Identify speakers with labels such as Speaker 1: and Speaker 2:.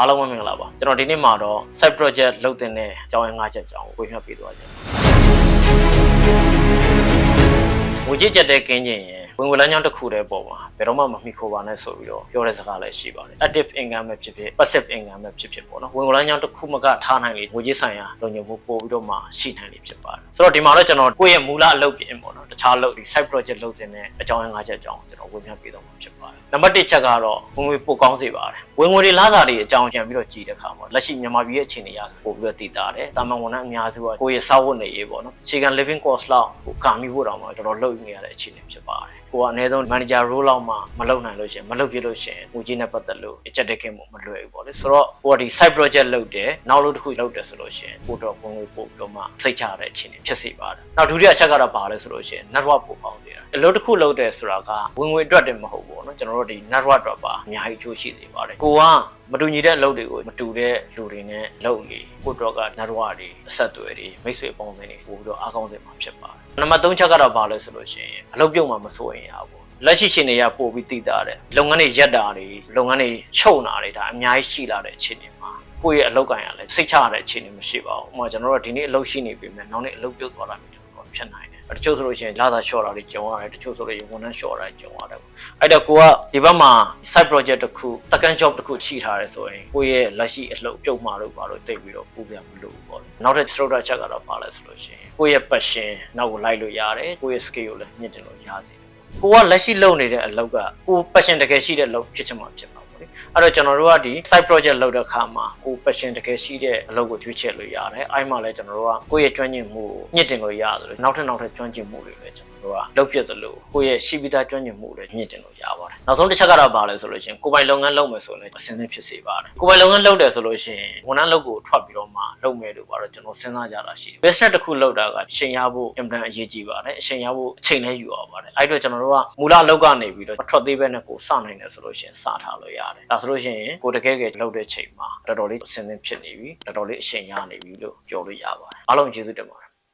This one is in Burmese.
Speaker 1: အားလုံးပဲမင်္ဂလာပါကျွန်တော်ဒီနေ့မှာတော့ side project လုပ်တင်တဲ့အကြောင်းအရာ၅ချက်အကြောင်းကိုဝေမျှပေးသွားကြတယ်ငွေကြေးကြက်တဲ့ကင်းကျင်ရင်ဝင်ငွေလမ်းကြောင်းတစ်ခုတည်းပေါ်မှာဘယ်တော့မှမမိခိုးပါနဲ့ဆိုပြီးတော့ပြောတဲ့စကားလည်းရှိပါတယ် active income ပဲဖြစ်ဖြစ် passive income ပဲဖြစ်ဖြစ်ပေါ့နော်ဝင်ငွေလမ်းကြောင်းတစ်ခုမှကထားနိုင်လေငွေကြေးဆိုင်ရာလုံခြုံမှုပို့ပြီးတော့မှရှိနိုင်လေဖြစ်ပါတယ်ဆိုတော့ဒီမှာတော့ကျွန်တော်ကိုယ့်ရဲ့မူလအလုပ်ပြင်ပေါ့နော်တခြားလုပ်ဒီ side project လုပ်တင်တဲ့အကြောင်းအရာ၅ချက်အကြောင်းကျွန်တော်ဝေမျှပေးသွားမှာဖြစ်ပါတယ်နံပါတ်၁ချက်ကတော့ဝင်ငွေပိုကောင်းစေပါတယ် ဝင်ငွေတွေလားစာတွေအကြောင်းပြန်ပြီးတော့ကြည်တဲ့ခါမှာလက်ရှိမြန်မာပြည်ရဲ့အခြေအနေအရပို့ပြီးတော့တည်တာတယ်တာမန်ဝန်ထမ်းအများစုကကိုယ့်ရဲ့စာဝတ်နေရေးပေါ့နော်အခြေခံ living cost လောက်ကိုကာမိဖို့တောင်မှတော်တော်လုပ်နေရတဲ့အခြေအနေဖြစ်ပါတယ်ကိုကအနည်းဆုံး manager role လောက်မှမလုပ်နိုင်လို့ရှိရင်မလုပ်ပြလို့ရှိရင်ငွေကြေးနဲ့ပတ်သက်လို့အချက်တက်ခင်မှုမလွယ်ဘူးပေါ့လေဆိုတော့ကိုကဒီ side project လုပ်တယ်နောက်လို့တစ်ခုလုပ်တယ်ဆိုလို့ရှိရင်ကိုတော့ဝင်ငွေပို့ပြီးတော့မှစိတ်ချရတဲ့အခြေအနေဖြစ်စေပါတယ်နောက်ဒုတိယအချက်ကတော့ဘာလဲဆိုလို့ရှိရင် network ပို့ပေါင်းသေးတာအလုပ်တစ်ခုလုပ်တယ်ဆိုတာကဝင်ငွေအတွက်တည်းမဟုတ်ဘူးပေါ့နော်ကျွန်တော်တို့ဒီ network တော့ပါအများကြီးအကျိုးရှိသေးပါတယ်ကိုကမတူညီတဲ့အလုပ်တွေကိုမတူတဲ့လူတွေနဲ့လုပ်လေကိုတော့က network တွေအဆက်အသွယ်တွေမိတ်ဆွေပေါင်းစင်တွေပို့ပြီးတော့အားကောင်းစေမှာဖြစ်ပါတယ်နံပါတ်3ချက်ကတော့ဘာလဲဆိုလို့ရှိရင်အလုပ်ပြုတ်မှာမစိုးရင်ရဘူးလက်ရှိရှင်တွေကပို့ပြီးတည်တာတဲ့လုပ်ငန်းတွေရက်တာတွေလုပ်ငန်းတွေချုပ်တာတွေဒါအများကြီးရှိလာတဲ့အခြေအနေမှာကိုယ့်ရဲ့အလုပ်ကိုင်ရလဲစိတ်ချရတဲ့အခြေအနေမရှိပါဘူး။ဥပမာကျွန်တော်တို့ကဒီနေ့အလုပ်ရှိနေပြီမဲ့နောက်နေ့အလုပ်ပြုတ်သွားတာမျိုးတော့ ဖြစ်နိုင်တယ်။တချို့ဆိုလို့ရှိရင်လာသာလျှော့တာတွေကြုံရတယ်တချို့ဆိုလို့ရင်ဝန်ထမ်းလျှော့တာတွေကြုံရတယ်။အဲ့တော့ကိုကဒီဘက်မှာ side project တစ်ခု second job တစ်ခုရှိထားတယ်ဆိုရင်ကိုယ့်ရဲ့လက်ရှိအလုပ်ပြုတ်မှာတော့ဘာလို့တိတ်ပြီးတော့ပူစရာမလိုဘူးပေါ့လေ။နောက်ထပ် structure ချက်ကတော့ပါလဲဆိုလို့ရှိရင်ကိုယ့်ရဲ့ passion နောက်ကိုလိုက်လို့ရတယ်ကိုယ့်ရဲ့ skill ကိုလည်းမြင့်တင်လို့ရစေတယ်။ကိုကလက်ရှိလုပ်နေတဲ့အလုပ်ကကို passion တကယ်ရှိတဲ့အလုပ်ဖြစ်ချင်မှဖြစ်မှာပေါ့လေ အဲ့တော့ကျွန်တော်တို့ကဒီ side project လုပ်တဲ့အခါမှာကို passion တကယ်ရှိတဲ့အလုပ်ကိုရွေးချယ်လို့ရတယ်အဲ့မှာလည်းကျွန်တော်တို့ကကိုယ့်ရဲ့ကျွမ်းကျင်မှုကိုမြင့်တင်လို့ရတယ်လို့နောက်ထပ်နောက်ထပ်ကျွမ်းကျင်မှုတွေလည်းကျွန်တော် တို့ကလုပ်ဖြစ်သလိုကိုယ့်ရဲ့ရှိပြီးသားကျွမ်းကျင်မှုတွေမြင့်တင်လို့ရပါတယ်နောက်ဆုံးတစ်ချက်ကတော့ဘာလဲဆိုလို့ရှိရင်ကိုယ်ပိုင်လုပ်ငန်းလုပ်မယ်ဆိုရင်အဆင်သင့်ဖြစ်စေပါတယ်ကိုယ်ပိုင်လုပ်ငန်းလုပ်တယ်ဆိုလို့ရှိရင်ဝန်ထမ်းလုပ်ကိုထွက်ပြီးတော့မှလုပ်မယ်လို့ပါတော့ကျွန်တော်စဉ်းစားကြတာရှိတယ် business တစ်ခုလုပ်တာကအချိန်ရဖို့အင်ပန်အရေးကြီးပါတယ်အချိန်ရဖို့အချိန်လည်းယူရပါတယ်အဲ့တော့ကျွန်တော်တို့ကမူလအလုပ်ကနေပြီးတော့မထွက်သေးဘဲနဲ့ကိုစနိုင်တယ်ဆိုလို့ရှိရင်စထားလို့ရတယ်ဒါဆိုလို့ရှိရင်ကိုတကယ်ကယ်လုပ်တဲ့ချိန်မှာတော်တော်လေးအဆင်သင့်ဖြစ်နေပြီတော်တော်လေးအချိန်ရနေပြီလို့ပြောလို့ရပါတယ်အားလုံးကျေးဇူးတင်ပါတယ်